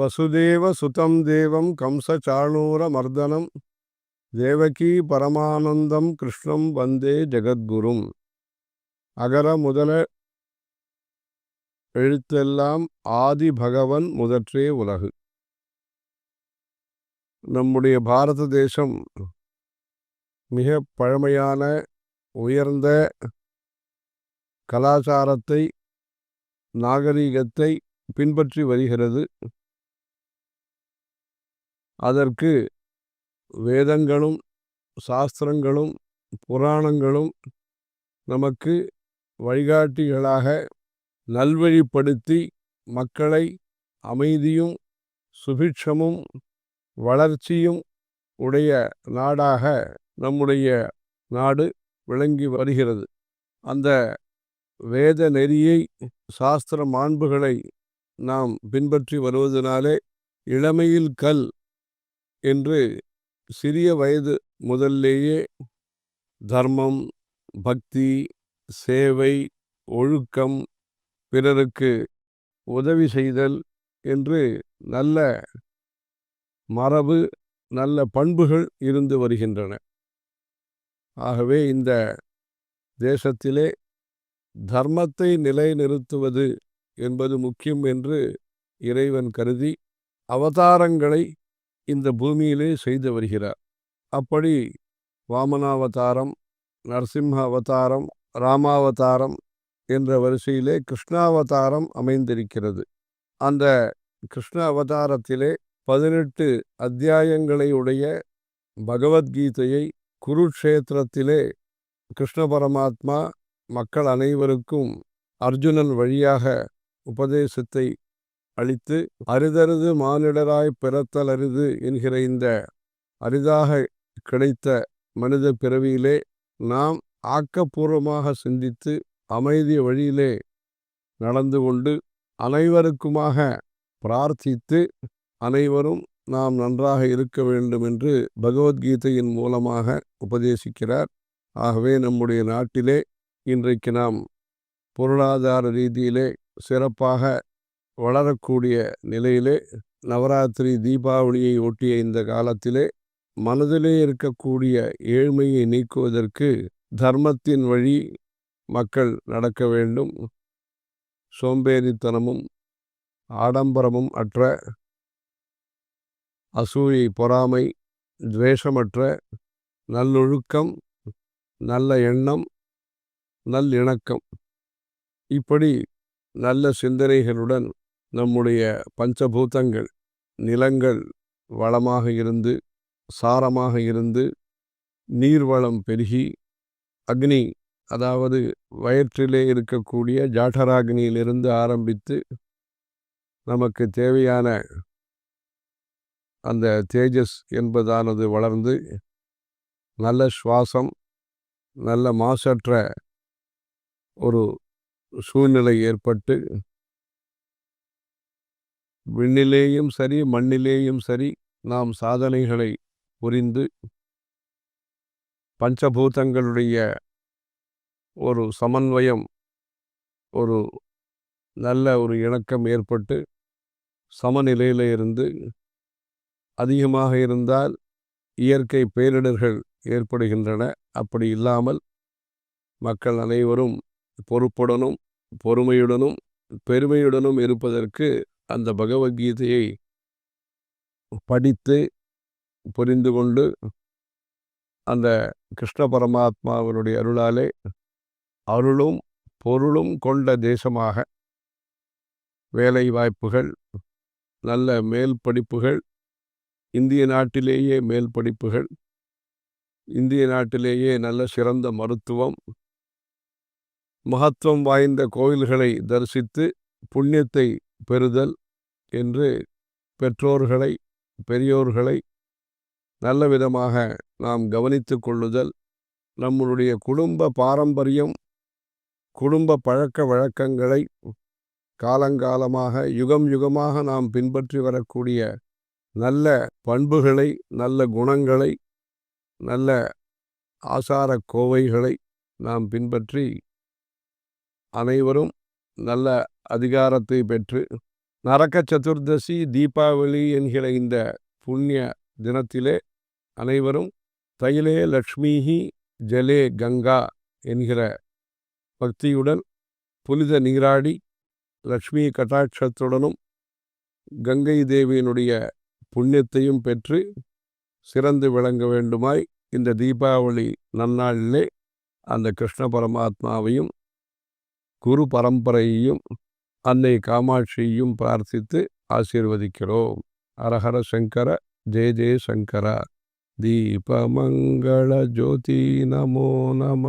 வசுதேவ சுதம் தேவம் கம்ச சாணூர மர்தனம் தேவகி பரமானந்தம் கிருஷ்ணம் வந்தே ஜெகத்குரும் அகர முதல எழுத்தெல்லாம் ஆதி பகவன் முதற்றே உலகு. நம்முடைய பாரத தேசம் மிக பழமையான உயர்ந்த கலாச்சாரத்தை நாகரிகத்தை பின்பற்றி வருகிறது. அதற்கு வேதங்களும் சாஸ்திரங்களும் புராணங்களும் நமக்கு வழிகாட்டிகளாக நல்வழிப்படுத்தி மக்களை அமைதியும் சுபிட்சமும் வளர்ச்சியும் உடைய நாடாக நம்முடைய நாடு விளங்கி வருகிறது. அந்த வேத நெறியை சாஸ்திர மாண்புகளை நாம் பின்பற்றி வருவதனாலே இளமையில் கல் என்று சிறிய வயது முதல்லேயே தர்மம் பக்தி சேவை ஒழுக்கம் பிறருக்கு உதவி செய்தல் என்று நல்ல மரபு நல்ல பண்புகள் இருந்து வருகின்றன. ஆகவே இந்த தேசத்திலே தர்மத்தை நிலைநிறுத்துவது என்பது முக்கியம் என்று இறைவன் கருதி அவதாரங்களை இந்த பூமியிலே செய்து வருகிறார். அப்படி வாமனாவதாரம் நரசிம்ம அவதாரம் ராமாவதாரம் என்ற வரிசையிலே கிருஷ்ணாவதாரம் அமைந்திருக்கிறது. அந்த கிருஷ்ண அவதாரத்திலே பதினெட்டு அத்தியாயங்களை உடைய பகவத்கீதையை குருக்ஷேத்திரத்திலே கிருஷ்ண பரமாத்மா மக்கள் அனைவருக்கும் அர்ஜுனன் வழியாக உபதேசத்தை அளித்து அரிதருது மானிடராய் பிறத்தல் அரிது என்கிற இந்த அரிதாக கிடைத்த மனித பிறவியிலே நாம் ஆக்கப்பூர்வமாக சிந்தித்து அமைதி வழியிலே நடந்து கொண்டு அனைவருக்குமாக பிரார்த்தித்து அனைவரும் நாம் நன்றாக இருக்க வேண்டும் என்று பகவத்கீதையின் மூலமாக உபதேசிக்கிறார். ஆகவே நம்முடைய நாட்டிலே இன்றைக்கு நாம் பொருளாதார ரீதியிலே சிறப்பாக வளரக்கூடிய நிலையிலே நவராத்திரி தீபாவளியை ஒட்டிய இந்த காலத்திலே மனதிலே இருக்கக்கூடிய ஏழ்மையை நீக்குவதற்கு தர்மத்தின் வழி மக்கள் நடக்க வேண்டும். சோம்பேறித்தனமும் ஆடம்பரமும் அற்ற அசூயை பொறாமை துவேஷமற்ற நல்லொழுக்கம் நல்ல எண்ணம் நல்லிணக்கம். இப்படி நல்ல சிந்தனைகளுடன் நம்முடைய பஞ்சபூதங்கள் நிலங்கள் வளமாக இருந்து சாரமாக இருந்து நீர்வளம் பெருகி அக்னி அதாவது வயிற்றிலே இருக்கக்கூடிய ஜாட்டராக்னியிலிருந்து ஆரம்பித்து நமக்கு தேவையான அந்த தேஜஸ் என்பதானது வளர்ந்து நல்ல சுவாசம் நல்ல மாசற்ற ஒரு சூழ்நிலை ஏற்பட்டு விண்ணிலேயும் சரி மண்ணிலேயும் சரி நாம் சாதனைகளை புரிந்து பஞ்சபூதங்களுடைய ஒரு சமன்வயம் ஒரு நல்ல ஒரு இணக்கம் ஏற்பட்டு சமநிலையில் இருந்து அதிகமாக இருந்தால் இயற்கை பேரிடர்கள் ஏற்படுகின்றன. அப்படி இல்லாமல் மக்கள் அனைவரும் பொறுப்புடனும் பொறுமையுடனும் பெருமையுடனும் இருப்பதற்கு அந்த பகவத்கீதையை படித்து புரிந்து கொண்டு அந்த கிருஷ்ண பரமாத்மாவினுடைய அருளாலே அருளும் பொருளும் கொண்ட தேசமாக வேலை வாய்ப்புகள் நல்ல மேல் படிப்புகள் இந்திய நாட்டிலேயே மேல் படிப்புகள் இந்திய நாட்டிலேயே நல்ல சிறந்த மருத்துவம் மகத்துவம் வாய்ந்த கோயில்களை தரிசித்து புண்ணியத்தை பெறுதல் என்று பெற்றோர்களை பெரியோர்களை நல்ல விதமாக நாம் கவனித்து கொள்ளுதல் நம்மளுடைய குடும்ப பாரம்பரியம் குடும்ப பழக்க வழக்கங்களை காலங்காலமாக யுகம் யுகமாக நாம் பின்பற்றி வரக்கூடிய நல்ல பண்புகளை நல்ல குணங்களை நல்ல ஆசார கோவைகளை நாம் பின்பற்றி அனைவரும் நல்ல அதிகாரத்தை பெற்று நரக சதுர்தசி தீபாவளி என்கிற இந்த புண்ணிய தினத்திலே அனைவரும் தைலே லக்ஷ்மிஹி ஜலே கங்கா என்கிற பக்தியுடன் புனித நீராடி லக்ஷ்மி கட்டாட்சத்துடனும் கங்கை தேவியினுடைய புண்ணியத்தையும் பெற்று சிறந்து விளங்க வேண்டுமாய் இந்த தீபாவளி நன்னாளிலே அந்த கிருஷ்ண பரமாத்மாவையும் குரு பரம்பரையையும் அன்னை காமாட்சியையும் பிரார்த்தித்து ஆசீர்வதிக்கிறோம். அரஹர சங்கர ஜெய ஜெய சங்கர. தீபமங்கள ஜோதி நமோ நம.